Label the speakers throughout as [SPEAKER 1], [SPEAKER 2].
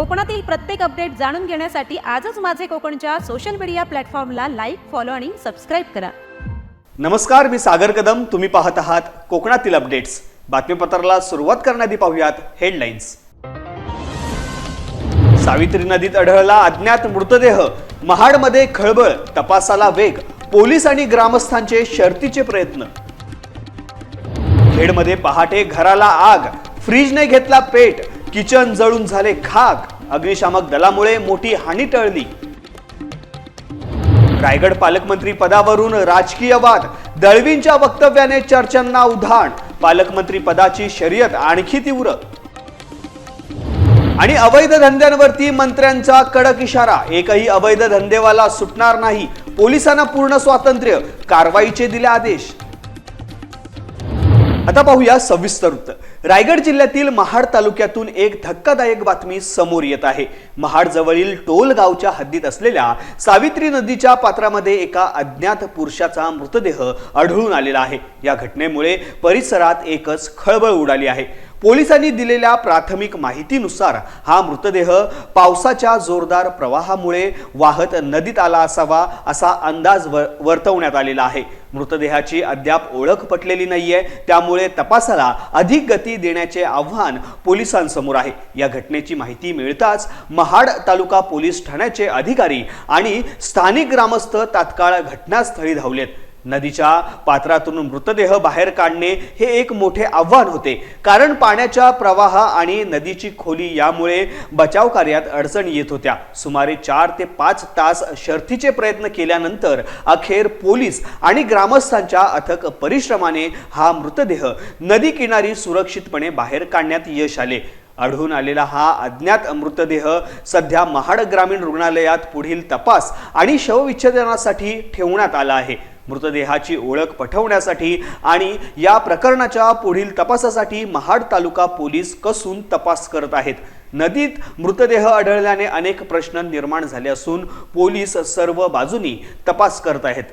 [SPEAKER 1] कोकणातील प्रत्येक अपडेट जाणून घेण्यासाठी आजच माझे कोकणच्या सोशल मीडिया प्लॅटफॉर्मला लाईक फॉलो आणि सबस्क्राईब करा.
[SPEAKER 2] नमस्कार मी सागर कदम. तुम्ही पाहत आहात कोकणातील अपडेट्स बातमीपत्राला सुरुवात करण्याआधी पाहूयात हेडलाईन्स सावित्री नदीत आढळला अज्ञात मृतदेह. महाडमध्ये खळबळ तपासाला वेग. पोलीस आणि ग्रामस्थांचे शर्तीचे प्रयत्न. खेडमध्ये पहाटे घराला आग. फ्रीजने घेतला पेट. किचन जळून झाले खाक. अग्निशामक दलामुळे मोठी हानी टळली. रायगड पालकमंत्री पदावरून राजकीय वाद. दळवींच्या वक्तव्याने चर्चांना उधाण. पालकमंत्री पदाची शर्यत आणखी तीव्र. आणि अवैध धंद्यांवरती मंत्र्यांचा कडक इशारा. एकही अवैध धंदेवाला सुटणार नाही. पोलिसांना पूर्ण स्वातंत्र्य. कारवाईचे दिले आदेश. आता पाहूया सविस्तर वृत्त रायगड जिल्ह्यातील महाड तालुक्यातून एक धक्कादायक बातमी समोर येत आहे. महाड जवळील टोल गावच्या हद्दीत असलेल्या सावित्री नदीच्या पात्रामध्ये एका अज्ञात पुरुषाचा मृतदेह आढळून आलेला आहे. या घटनेमुळे परिसरात एकच खळबळ उडाली आहे. पोलिसांनी दिलेल्या प्राथमिक माहितीनुसार हा मृतदेह पावसाच्या जोरदार प्रवाहामुळे वाहत नदीत आला असावा असा अंदाज वर्तवण्यात आलेला आहे. मृतदेहाची अद्याप ओळख पटलेली नाहीये. त्यामुळे तपासाला अधिक गती देण्याचे आव्हान पोलिसांसमोर आहे. या घटनेची माहिती मिळताच महाड तालुका पोलीस ठाण्याचे अधिकारी आणि स्थानिक ग्रामस्थ तात्काळ घटनास्थळी धावलेत. नदीच्या पात्रातून मृतदेह बाहेर काढणे हे एक मोठे आव्हान होते. कारण पाण्याच्या प्रवाह आणि नदीची खोली यामुळे बचाव कार्यात अडचण येत होत्या. सुमारे चार ते पाच तास शर्थीचे प्रयत्न केल्यानंतर अखेर पोलीस आणि ग्रामस्थांच्या अथक परिश्रमाने हा मृतदेह नदी किनारी सुरक्षितपणे बाहेर काढण्यात यश आले. आढळून आलेला हा अज्ञात मृतदेह सध्या महाड ग्रामीण रुग्णालयात पुढील तपास आणि शवविच्छेदनासाठी ठेवण्यात आला आहे. मृतदेहाची ओळख पटवण्यासाठी आणि या प्रकरणाच्या पुढील तपासासाठी महाड तालुका पोलीस कसून तपास करत आहेत. नदीत मृतदेह आढळल्याने अनेक प्रश्न निर्माण झाले असून पोलीस सर्व बाजूनी तपास करत आहेत.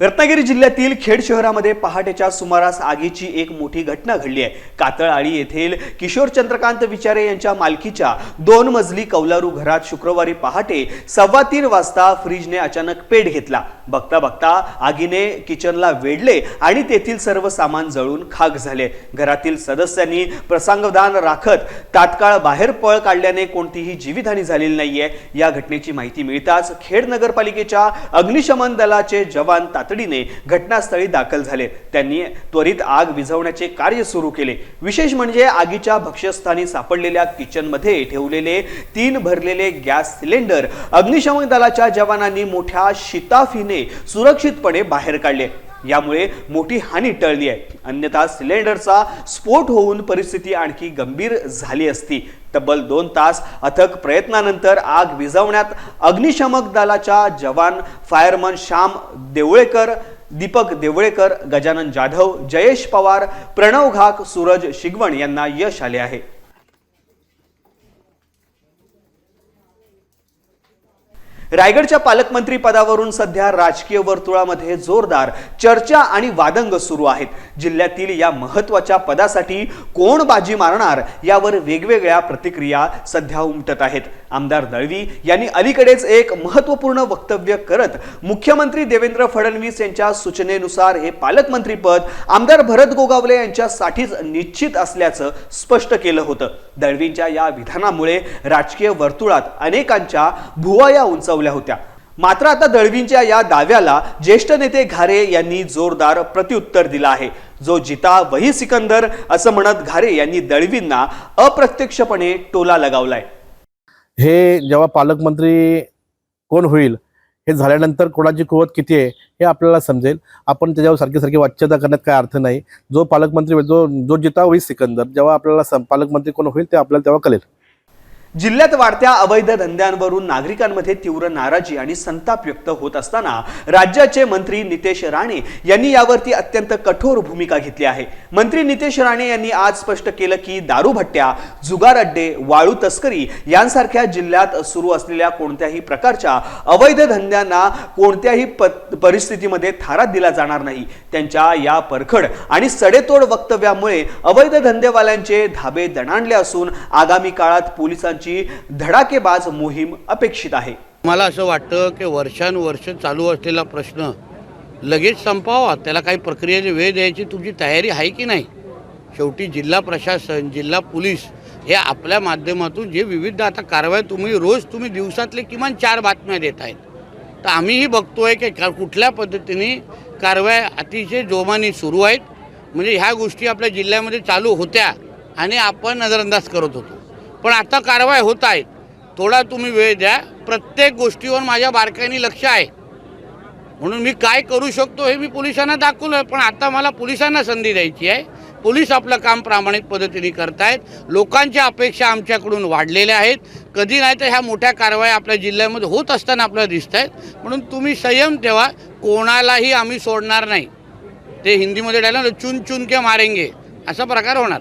[SPEAKER 2] रत्नागिरी जिल्ह्यातील खेड शहरामध्ये पहाटेच्या सुमारास आगीची एक मोठी घटना घडली आहे. कातळआळी येथील किशोर चंद्रकांत विचारे यांच्या मालकीच्या दोन मजली कौलारू घरात शुक्रवारी पहाटे सव्वा तीन वाजता फ्रीजने अचानक पेट घेतला. बघता बघता आगीने किचनला वेढले आणि तेथील सर्व सामान जळून खाक झाले. घरातील सदस्यांनी प्रसंगदान राखत तात्काळ बाहेर पळ काढल्याने कोणतीही जीवितहानी झालेली नाहीये. या घटनेची माहिती मिळताच खेड नगरपालिकेच्या अग्निशमन दलाचे जवान तातडीने घटनास्थळी दाखल झाले. त्यांनी त्वरित आग विझवण्याचे कार्य सुरू केले. विशेष म्हणजे आगीच्या भक्ष्यस्थानी सापडलेल्या किचनमध्ये ठेवलेले तीन भरलेले गॅस सिलेंडर अग्निशमन दलाच्या जवानांनी मोठ्या शिताफीने सुरक्षितपणे बाहेर काढले. यामुळे मोठी हानी टळली आहे. अन्यथा सिलेंडरचा स्फोट होऊन परिस्थिती आणखी गंभीर झाली असती. तब्बल दोन तास अथक प्रयत्नानंतर आग विझवण्यात अग्निशमक दलाच्या जवान फायरमन श्याम देवळेकर दीपक देवळेकर गजानन जाधव जयेश पवार प्रणव घाक सूरज शिगवण यांना यश आले आहे. रायगडच्या पालकमंत्री पदावरून सध्या राजकीय वर्तुळामध्ये जोरदार चर्चा आणि वादंग सुरू आहेत. जिल्ह्यातील या महत्त्वाच्या पदासाठी कोण बाजी मारणार यावर वेगवेगळ्या प्रतिक्रिया सध्या उमटत आहेत. आमदार दळवी यांनी अलीकडेच एक महत्त्वपूर्ण वक्तव्य करत मुख्यमंत्री देवेंद्र फडणवीस यांच्या सूचनेनुसार हे पालकमंत्रीपद आमदार भरत गोगावले यांच्यासाठीच निश्चित असल्याचं स्पष्ट केलं होतं. दळवींच्या या विधानामुळे राजकीय वर्तुळात अनेकांच्या भुवया उंचवल्या होत्या. मात्र आता दळवींच्या या दाव्याला ज्येष्ठ नेते घारे यांनी जोरदार प्रत्युत्तर दिलं आहे. जो जिता वही सिकंदर असं म्हणत घारे यांनी दळवींना अप्रत्यक्षपणे टोला लगावलाय.
[SPEAKER 3] हे जेव्हा पालकमंत्री कोण होईल हे झाल्यानंतर कोणाची कुवत किती आहे हे आपल्याला समजेल. आपण त्याच्यावर सारखी सारखी वाच्यता करण्यात काय अर्थ नाही. जो पालकमंत्री जो जो जिता होईल सिकंदर जेव्हा आपल्याला पालकमंत्री कोण होईल ते आपल्याला तेव्हा कळेल.
[SPEAKER 2] जिल्ह्यात वाढत्या अवैध धंद्यांवरून नागरिकांमध्ये तीव्र नाराजी आणि संताप व्यक्त होत असताना राज्याचे मंत्री नितेश राणे यांनी यावरती अत्यंत कठोर भूमिका घेतली आहे. मंत्री नितेश राणे यांनी आज स्पष्ट केलं की दारूभट्ट्या जुगार अड्डे वाळू तस्करी यांसारख्या जिल्ह्यात सुरू असलेल्या कोणत्याही प्रकारच्या अवैध धंद्यांना कोणत्याही परिस्थितीमध्ये थारा दिला जाणार नाही. त्यांच्या या परखड आणि सडेतोड वक्तव्यामुळे अवैध धंदेवाल्यांचे धाबे दणाणले असून आगामी काळात पोलिसांची धडाकेबाज मोहीम अपेक्षित आहे.
[SPEAKER 4] मला असं वाटतं की वर्षानुवर्ष चालू असलेला प्रश्न लगेच संपावा. त्याला काही प्रक्रियेची वेळ द्यायची तुमची तयारी आहे की नाही? शेवटी जिल्हा प्रशासन जिल्हा पोलीस हे आपल्या माध्यमातून जे विविध आता कारवाई तुम्ही रोज तुम्ही दिवसातले किमान चार बातम्या देत आहेत. तर आम्हीही बघतोय की का- कुठल्या पद्धतीने कारवाई अतिशय जोमाने सुरू आहेत. म्हणजे ह्या गोष्टी आपल्या जिल्ह्यामध्ये चालू होत्या आणि आपण नजरअंदाज करत होतो. पण आता कारवाई होत आहेत थोडा तुम्ही वेळ द्या. प्रत्येक गोष्टीवर माझ्या बारकाईने लक्ष आहे. म्हणून मी काय करू शकतो हे मी पोलिसांना दाखवलं पण आता मला पोलिसांना संधी द्यायची आहे. पोलीस आपलं काम प्रामाणिक पद्धतीने करतायत. लोकांच्या अपेक्षा आमच्याकडून वाढलेल्या आहेत. कधी नाही तर ह्या मोठ्या कारवाई आपल्या जिल्ह्यामध्ये होत असताना आपल्याला दिसत आहेत म्हणून तुम्ही संयम ठेवा. कोणालाही आम्ही सोडणार नाही. ते हिंदीमध्ये डायला चुन चुन के मारेंगे. असा प्रकार होणार.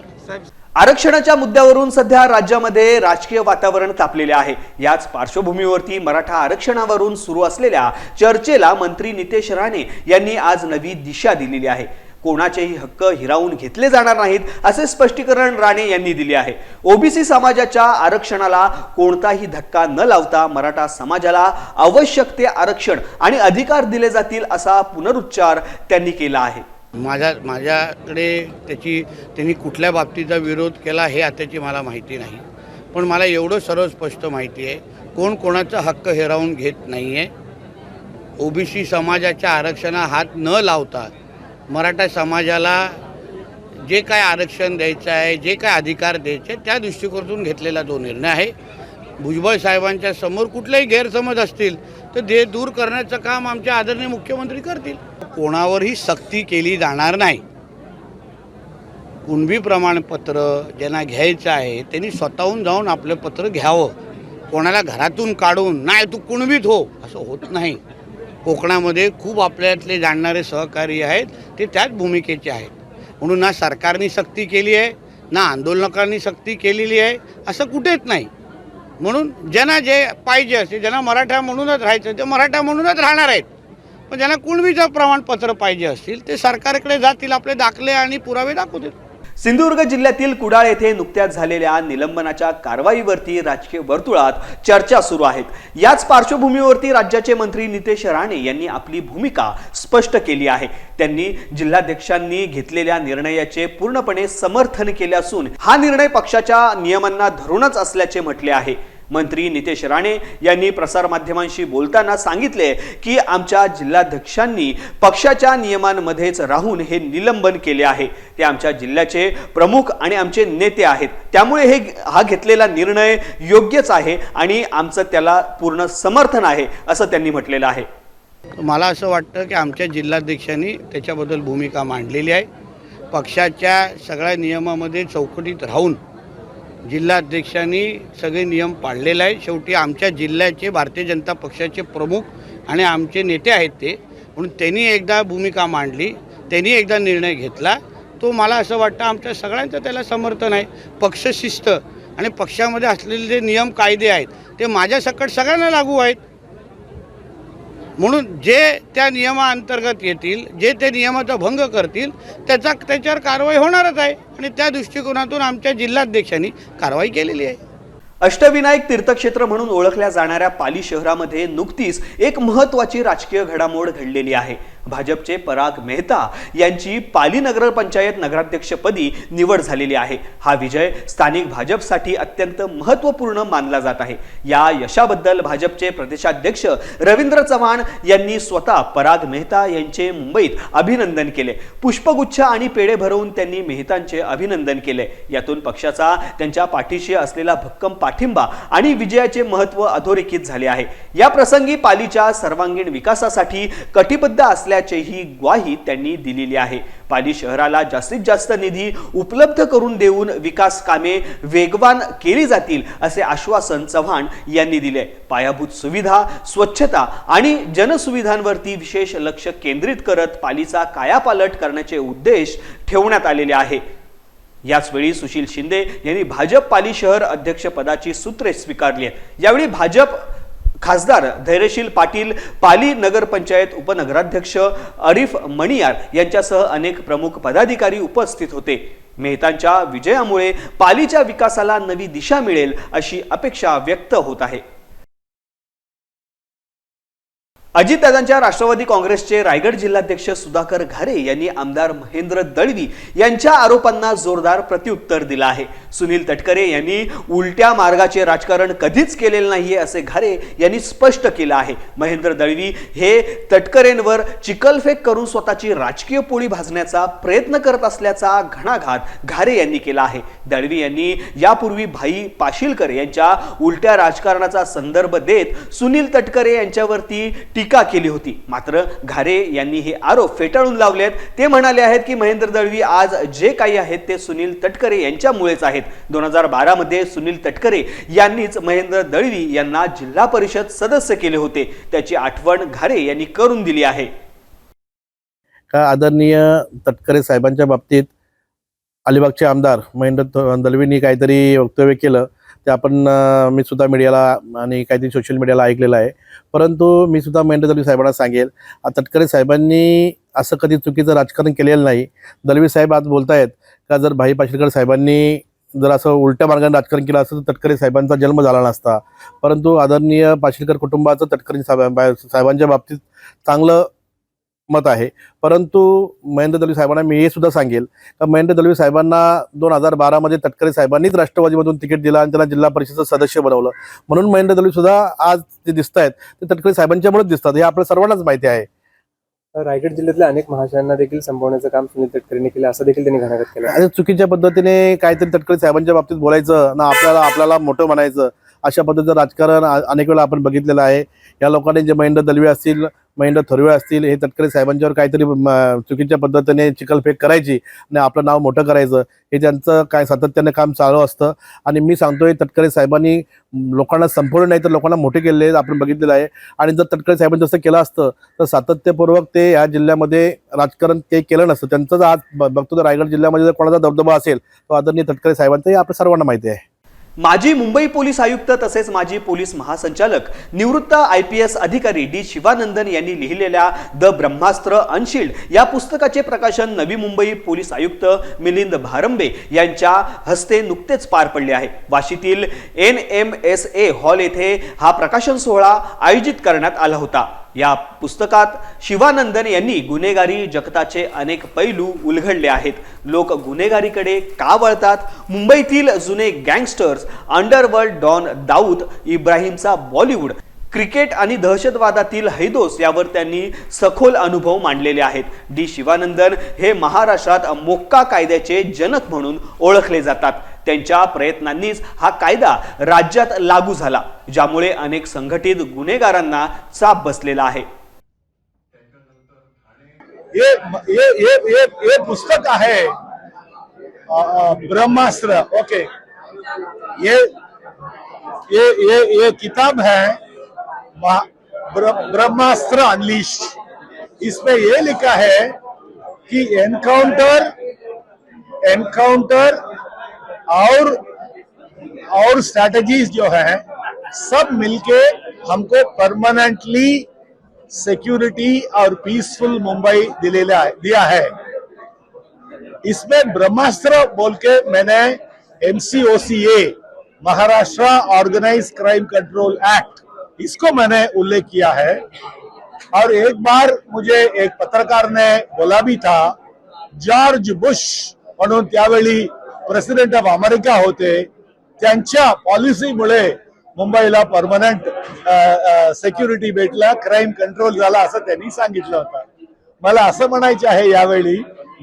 [SPEAKER 2] आरक्षणाच्या मुद्द्यावरून सध्या राज्यामध्ये राजकीय वातावरण तापलेले आहे. याच पार्श्वभूमीवरती मराठा आरक्षणावरून सुरू असलेल्या चर्चेला मंत्री नितेश राणे यांनी आज नवी दिशा दिलेली आहे. कोणाचेही हक्क हिरावून घेतले जाणार नाहीत असे स्पष्टीकरण राणे यांनी दिले आहे. ओबीसी समाजाच्या आरक्षणाला कोणताही धक्का न लावता मराठा समाजाला आवश्यक ते आरक्षण आणि अधिकार दिले जातील असा पुनरुच्चार त्यांनी केला आहे.
[SPEAKER 4] माझ्या माझ्याकडे त्याची त्यांनी कुठल्या बाबतीचा विरोध केला हे आताची मला माहिती नाही. पण मला एवढं सर्व स्पष्ट माहिती आहे कोण कोणाचा हक्क हिरावून घेत नाही आहे ओबीसी समाजाच्या आरक्षणा हात न लावता मराठा समाजाला जे काय आरक्षण द्यायचं आहे जे काय अधिकार द्यायचे त्या दृष्टिकोनातून घेतलेला जो निर्णय आहे. भुजबळ साहेबांच्या समोर कुठलेही गैरसमज असतील तर ते दूर करण्याचं काम आमचे आदरणीय मुख्यमंत्री करतील. कोणावरही सक्ती केली जाणार नाही. कुणबी प्रमाणपत्र ज्यांना घ्यायचं आहे त्यांनी स्वतःहून जाऊन आपलं पत्र घ्यावं. कोणाला घरातून काढून नाही तू कुणबीत हो. असं होत नाही. कोकणामध्ये खूप आपल्यातले जाणणारे सहकारी आहेत ते त्याच भूमिकेचे आहेत. म्हणून ना सरकारने सक्ती केली आहे ना आंदोलकांनी सक्ती केलेली आहे असं कुठेच नाही. म्हणून ज्यांना जे पाहिजे असते ज्यांना मराठा म्हणूनच राहायचं ते मराठा म्हणूनच राहणार आहेत. पण ज्यांना कुणबीचं प्रमाणपत्र पाहिजे असतील ते सरकारकडे जातील आपले दाखले आणि पुरावे दाखवतील.
[SPEAKER 2] सिंधुदुर्ग जिल्ह्यातील कुडाळ येथे नुकत्याच झालेल्या निलंबनाच्या कारवाईवरती राजकीय वर्तुळात चर्चा सुरू आहेत. याच पार्श्वभूमीवरती राज्याचे मंत्री नितेश राणे यांनी आपली भूमिका स्पष्ट केली आहे. त्यांनी जिल्हाध्यक्षांनी घेतलेल्या निर्णयाचे पूर्णपणे समर्थन केले असून हा निर्णय पक्षाच्या नियमांना धरूनच असल्याचे म्हटले आहे. मंत्री नितेश राणे यांनी प्रसारमाध्यमांशी बोलताना सांगितले की आमच्या जिल्हाध्यक्षांनी पक्षाच्या नियमांमध्येच राहून हे निलंबन केले आहे. ते आमच्या जिल्ह्याचे प्रमुख आणि आमचे नेते आहेत. त्यामुळे हे हा घेतलेला निर्णय योग्यच आहे आणि आमचं त्याला पूर्ण समर्थन आहे असं त्यांनी म्हटलेलं आहे.
[SPEAKER 4] मला असं वाटतं की आमच्या जिल्हाध्यक्षांनी त्याच्याबद्दल भूमिका मांडलेली आहे. पक्षाच्या सगळ्या नियमामध्ये चौकटीत राहून जिल्हाध्यक्षांनी सगळे नियम पाळलेले आहे शेवटी आमच्या जिल्ह्याचे भारतीय जनता पक्षाचे प्रमुख आणि आमचे नेते आहेत ते. म्हणून त्यांनी एकदा भूमिका मांडली त्यांनी एकदा निर्णय घेतला. तो मला असं वाटतं आमच्या सगळ्यांचं त्याला समर्थन आहे. पक्षशिस्त आणि पक्षामध्ये असलेले जे नियम कायदे आहेत ते माझ्यासकट सगळ्यांना लागू आहेत. म्हणून जे त्या नियमाअंतर्गत येतील जे ते नियमाचा भंग करतील त्याचा त्याच्यावर कारवाई होणारच आहे. आणि त्या दृष्टिकोनातून आमच्या जिल्हाध्यक्षांनी कारवाई केलेली आहे.
[SPEAKER 2] अष्टविनायक तीर्थक्षेत्र म्हणून ओळखल्या जाणाऱ्या पाली शहरामध्ये नुकतीच एक महत्वाची राजकीय घडामोड घडलेली आहे. भाजपचे पराग मेहता यांची पाली नगरपंचायत नगराध्यक्षपदी निवड झालेली आहे. हा विजय स्थानिक भाजपसाठी अत्यंत महत्त्वपूर्ण मानला जात आहे. या यशाबद्दल भाजपचे प्रदेशाध्यक्ष रवींद्र चव्हाण यांनी स्वतः पराग मेहता यांचे मुंबईत अभिनंदन केले. पुष्पगुच्छ आणि पेढे भरवून त्यांनी मेहतांचे अभिनंदन केले. यातून पक्षाचा त्यांच्या पाठीशी असलेला भक्कम पाठिंबा आणि विजयाचे महत्त्व अधोरेखित झाले आहे. या प्रसंगी पालीच्या सर्वांगीण विकासासाठी कटिबद्ध असल्या असल्याचीही ग्वाही त्यांनी दिलेली आहे. पाली शहराला जास्तीत जास्त निधी उपलब्ध करून देऊन विकास कामे वेगवान केली जातील असे आश्वासन चव्हाण यांनी दिले. पायाभूत सुविधा स्वच्छता आणि जनसुविधांवरती विशेष लक्ष केंद्रित करत पालीचा कायापालट करण्याचे उद्देश ठेवण्यात आलेले आहे. याचवेळी सुशील शिंदे यांनी भाजप पाली शहर अध्यक्षपदाची सूत्रे स्वीकारली आहेत. यावेळी भाजप खासदार धैर्यशील पाटील पाली नगरपंचायत उपनगराध्यक्ष अरिफ मणियार यांच्यासह अनेक प्रमुख पदाधिकारी उपस्थित होते. मेहतांच्या विजयामुळे पालीच्या विकासाला नवी दिशा मिळेल अशी अपेक्षा व्यक्त होत आहे. अजितदादांच्या राष्ट्रवादी काँग्रेसचे रायगड जिल्हाध्यक्ष सुधाकर घारे यांनी आमदार महेंद्र दळवी यांच्या आरोपांना जोरदार प्रत्युत्तर दिलं आहे. सुनील तटकरे यांनी उलट्या मार्गाचे राजकारण कधीच केलेलं नाहीये असे घारे यांनी स्पष्ट केलं आहे. महेंद्र दळवी हे तटकरेंवर चिकलफेक करून स्वतःची राजकीय पोळी भाजण्याचा प्रयत्न करत असल्याचा घणाघात घारे यांनी केला आहे. दळवी यांनी यापूर्वी भाई पाशीलकर यांच्या उलट्या राजकारणाचा संदर्भ देत सुनील तटकरे यांच्यावरती टीका केली होती. मात्र घारे यांनी हे आरोप फेटाळून लावलेत. ते म्हणाले आहेत की महेंद्र दळवी आज जे काही आहेत ते सुनील तटकरे यांच्यामुळेच आहेत. दोन हजार बारामध्ये सुनील तटकरे यांनीच महेंद्र दळवी यांना जिल्हा परिषद सदस्य केले होते. त्याची आठवण घारे यांनी करून दिली आहे.
[SPEAKER 3] का आदरणीय तटकरे साहेबांच्या बाबतीत अलिबागचे आमदार महेंद्र दळवींनी काहीतरी वक्तव्य केलं. ते आपण मी सुद्धा मीडियाला आणि काहीतरी सोशल मीडियाला ऐकलेलं आहे. परंतु मी सुद्धा महेंद्र दलवी साहेबांना सांगेल तटकरे साहेबांनी असं कधी चुकीचं राजकारण केलेलं नाही. दलवी साहेब आज बोलतायत का जर भाई पाशीलकर साहेबांनी जर असं उलट्या मार्गाने राजकारण केलं असतं तर तटकरे साहेबांचा जन्म झाला नसता. परंतु आदरणीय पाशीलकर कुटुंबाचं तटकरे साहेब साहेबांच्या बाबतीत चांगलं मत आहे. परंतु महेंद्र दलवी साहेबांना मी हे सुद्धा सांगेल का महेंद्र दलवी साहेबांना दोन हजार बारामध्ये तटकरे साहेबांनीच राष्ट्रवादीमधून तिकीट दिलं आणि त्यांना जिल्हा परिषदेचं सदस्य बनवलं. म्हणून महेंद्र दलवी सुद्धा आज जे दिसत आहेत ते तटकरे साहेबांच्यामुळेच दिसतात. हे आपल्या सर्वांनाच माहिती आहे.
[SPEAKER 5] रायगड जिल्ह्यातल्या अनेक महाशयांना देखील संपवण्याचं काम सुनील तटकरेंनी केलं असं देखील त्यांनी घणाघात केलं.
[SPEAKER 3] आणि चुकीच्या पद्धतीने काहीतरी तटकरे साहेबांच्या बाबतीत बोलायचं ना आपल्याला आपल्याला मोठं म्हणायचं अशा पद्धतीचं राजकारण अनेक वेळा आपण बघितलेलं आहे. या लोकांनी जे महेंद्र दलवे असतील महेंद्र थोरवे असतील हे तटकरे साहेबांच्यावर काहीतरी म, चुकीच्या पद्धतीने चिकलफेक करायची आणि आपलं नाव मोठं करायचं हे त्यांचं काय सातत्याने काम चालू असतं. आणि मी सांगतोय तटकरे साहेबांनी लोकांना संपवलं नाही तर लोकांना मोठे केले आपण बघितलेलं आहे. आणि जर तटकरे साहेबांनी जसं केलं असतं तर सातत्यपूर्वक ते या जिल्ह्यामध्ये राजकारण ते केलं नसतं. त्यांचं जर आज बघतो तर रायगड जिल्ह्यामध्ये जर कोणाचा दबदबा असेल तो आदरणीय तटकरे साहेबांचं हे आपल्या सर्वांना माहिती आहे.
[SPEAKER 2] माजी मुंबई पोलीस आयुक्त तसेच माजी पोलीस महासंचालक निवृत्त आय पी एस अधिकारी डी शिवानंदन यांनी लिहिलेल्या द ब्रह्मास्त्र अनशिल्ड या पुस्तकाचे प्रकाशन नवी मुंबई पोलीस आयुक्त मिलिंद भारंबे यांच्या हस्ते नुकतेच पार पडले आहे. वाशीतील N M S A hall येथे हा प्रकाशन सोहळा आयोजित करण्यात आला होता. या पुस्तकात शिवानंदन यांनी गुन्हेगारी जगताचे अनेक पैलू उलगडले आहेत. लोक गुन्हेगारीकडे का वळतात? मुंबईतील जुने गँगस्टर्स अंडरवर्ल्ड डॉन दाऊद इब्राहिमचा बॉलिवूड क्रिकेट आणि दहशतवादातील हैदोस यावर त्यांनी सखोल अनुभव मांडलेले आहेत. डी शिवानंदन हे महाराष्ट्रात मोक्का कायद्याचे जनक म्हणून ओळखले जातात. त्यांच्या प्रयत्नांनीच हा कायदा राज्यात लागू झाला ज्यामुळे अनेक संघटित गुन्हेगारांना चाप बसलेला आहे.
[SPEAKER 6] ये ये ये ये ये पुस्तक आहे ब्रह्मास्त्र. ओके. ये ये ये ये किताब है ब्रह्मास्त्र अनलिश इसमें ये लिखा है कि एनकाउंटर एनकाउंटर और और स्ट्रैटेजीज जो है, सब मिलके हमको परमानेंटली सिक्योरिटी और पीसफुल मुंबई दिया है। इसमें ब्रह्मास्त्र बोल के मैंने MCOCA Maharashtra organise crime control act इसको मैंने उल्लेख किया है। और एक बार मुझे एक पत्रकार ने बोला भी था, जॉर्ज बुश म्हणून प्रेसिडेंट ऑफ अमेरिका होते त्यांच्या पॉलिसीमुळे मुंबईला परमनंट सेक्युरिटी भेटला क्राईम कंट्रोल झाला असं त्यांनी सांगितलं होतं. मला असं म्हणायचं आहे यावेळी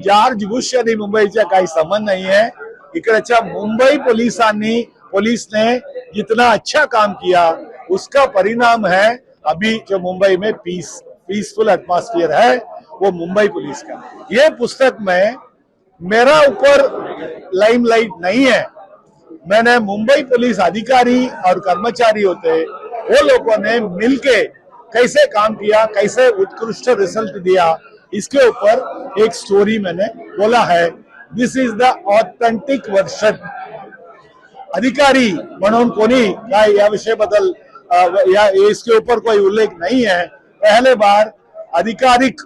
[SPEAKER 6] जॉर्ज बुश आणि मुंबईचा काही संबंध नाहीये इकडच्या मुंबई पोलिसांनी पुलिस ने जितना अच्छा काम किया उसका परिणाम है अभी जो मुंबई में पीस पीसफुल एटमॉस्फियर है वो मुंबई पुलिस का. ये पुस्तक में मेरा ऊपर लाइमलाइट नहीं है। मैंने मुंबई पुलिस अधिकारी और कर्मचारी होते वो लोगों ने मिलके कैसे काम किया कैसे उत्कृष्ट रिज़ल्ट दिया इसके ऊपर एक स्टोरी मैंने बोला है। This is the authentic version अधिकारी म्हणून कोणी काय या विषयाबद्दल अ, या इसके ऊपर कोई उल्लेख नहीं है। पहले बार आधिकारिक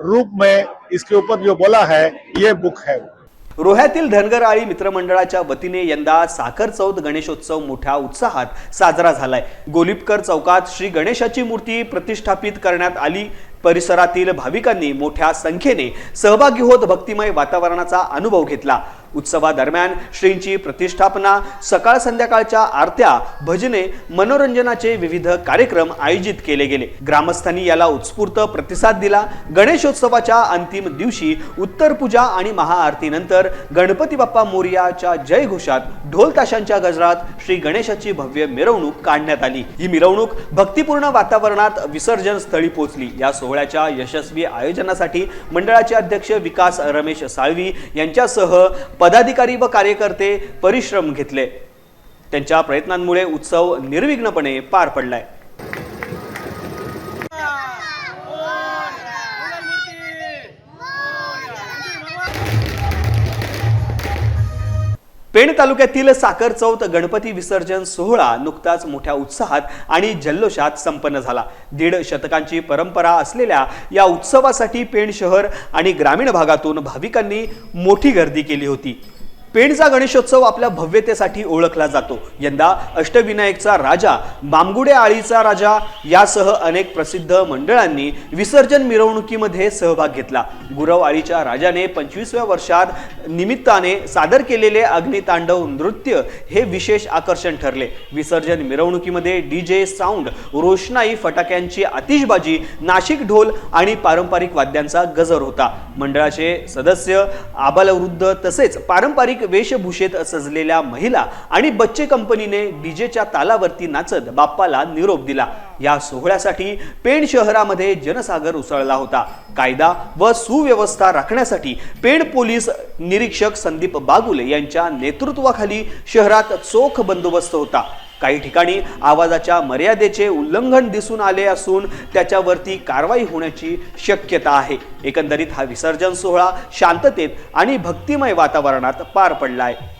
[SPEAKER 6] रूप में इसके ऊपर जो बोला है ये बुक है।
[SPEAKER 2] रोह्यातील धनगर आळी मित्रमंडळाच्या वतीने यंदा साखर चौथ गणेशोत्सव मोठ्या उत्साहात साजरा झालाय. गोलिपकर चौकात श्री गणेशाची मूर्ती प्रतिष्ठापित करण्यात आली. परिसरातील भाविकांनी मोठ्या संख्येने सहभागी होत भक्तिमय वातावरणाचा अनुभव घेतला. उत्सवादरम्यान श्रींची प्रतिष्ठापना सकाळ संध्याकाळच्या आरत्या भजने मनोरंजनाचे विविध कार्यक्रम आयोजित केले गेले. ग्रामस्थांनी याला उत्स्फूर्त प्रतिसाद दिला. गणेशोत्सवाच्या अंतिम दिवशी उत्तर पूजा आणि महाआरतीनंतर गणपती बाप्पा मोरियाच्या जयघोषात ढोल ताशांच्या गजरात श्री गणेशाची भव्य मिरवणूक काढण्यात आली. ही मिरवणूक भक्तिपूर्ण वातावरणात विसर्जन स्थळी पोहोचली. या सोहळ्याच्या यशस्वी आयोजनासाठी मंडळाचे अध्यक्ष विकास रमेश साळवी यांच्यासह पदाधिकारी व कार्यकर्ते परिश्रम घेतले. त्यांच्या प्रयत्नांमुळे उत्सव निर्विघ्नपणे पार पडलाय. पेण तालुक्यातील साखर चौथ गणपती विसर्जन सोहळा नुकताच मोठ्या उत्साहात आणि जल्लोषात संपन्न झाला. दीड शतकांची परंपरा असलेल्या या उत्सवासाठी पेण शहर आणि ग्रामीण भागातून भाविकांनी मोठी गर्दी केली होती. पेणचा गणेशोत्सव आपल्या भव्यतेसाठी ओळखला जातो. यंदा अष्टविनायकचा राजा बामगुडे आळीचा राजा यासह अनेक प्रसिद्ध मंडळांनी विसर्जन मिरवणुकीमध्ये सहभाग घेतला. गुरव आळीच्या राजाने पंचवीसव्या वर्षात निमित्ताने सादर केलेले अग्नितांडव नृत्य हे विशेष आकर्षण ठरले. विसर्जन मिरवणुकीमध्ये डीजे साऊंड रोषणाई फटाक्यांची आतिषबाजी नाशिक ढोल आणि पारंपरिक वाद्यांचा गजर होता. मंडळाचे सदस्य आबालवृद्ध तसेच पारंपरिक वेशभूषेत सजलेल्या महिला आणि बच्चे कंपनीने डीजेच्या तालावरती नाचत बाप्पाला निरोप दिला. या सोहळ्यासाठी पेण शहरामध्ये जनसागर उसळला होता. कायदा व सुव्यवस्था राखण्यासाठी पेण पोलीस निरीक्षक संदीप बागुले यांच्या नेतृत्वाखाली शहरात चोख बंदोबस्त होता. काही ठिकाणी आवाजाच्या मर्यादेचे उल्लंघन दिसून आले असून त्याच्यावरती कारवाई होण्याची शक्यता आहे. एकंदरीत हा विसर्जन सोहळा शांततेत आणि भक्तिमय वातावरणात पार पडला आहे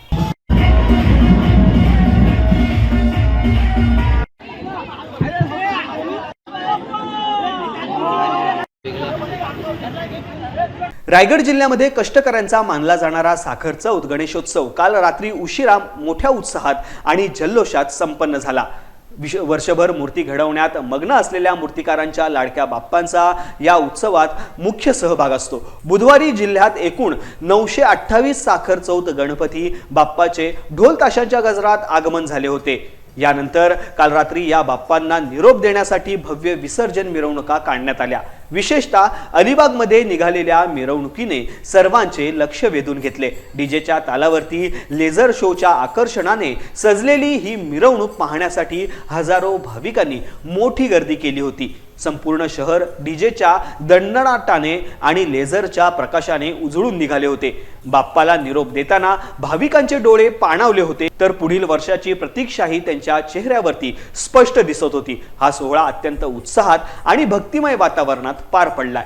[SPEAKER 2] रायगड जिल्ह्यामध्ये कष्टकऱ्यांचा मानला जाणारा साखर चौथ गणेशोत्सव काल रात्री उशिरा मोठ्या उत्साहात आणि जल्लोषात संपन्न झाला. विश वर्षभर मूर्ती घडवण्यात मग्न असलेल्या मूर्तिकारांच्या लाडक्या बाप्पांचा या उत्सवात मुख्य सहभाग असतो. बुधवारी जिल्ह्यात एकूण नऊशे अठ्ठावीस साखर चौथ गणपती बाप्पाचे ढोल ताशांच्या गजरात आगमन झाले होते. यानंतर काल रात्री या बाप्पांना निरोप देण्यासाठी भव्य विसर्जन मिरवणुका काढण्यात आल्या. विशेषतः अलिबागमध्ये निघालेल्या मिरवणुकीने सर्वांचे लक्ष वेधून घेतले. डीजेच्या तालावरती लेझर शोच्या आकर्षणाने सजलेली ही मिरवणूक पाहण्यासाठी हजारो भाविकांनी मोठी गर्दी केली होती. संपूर्ण शहर डीजेच्या दणदणाटाने आणि लेझरच्या प्रकाशाने उजळून निघाले होते. बाप्पाला निरोप देताना भाविकांचे डोळे पाणावले होते तर पुढील वर्षाची प्रतीक्षाही त्यांच्या चेहऱ्यावरती स्पष्ट दिसत होती. हा सोहळा अत्यंत उत्साहात आणि भक्तिमय वातावरणात पार पडलाय.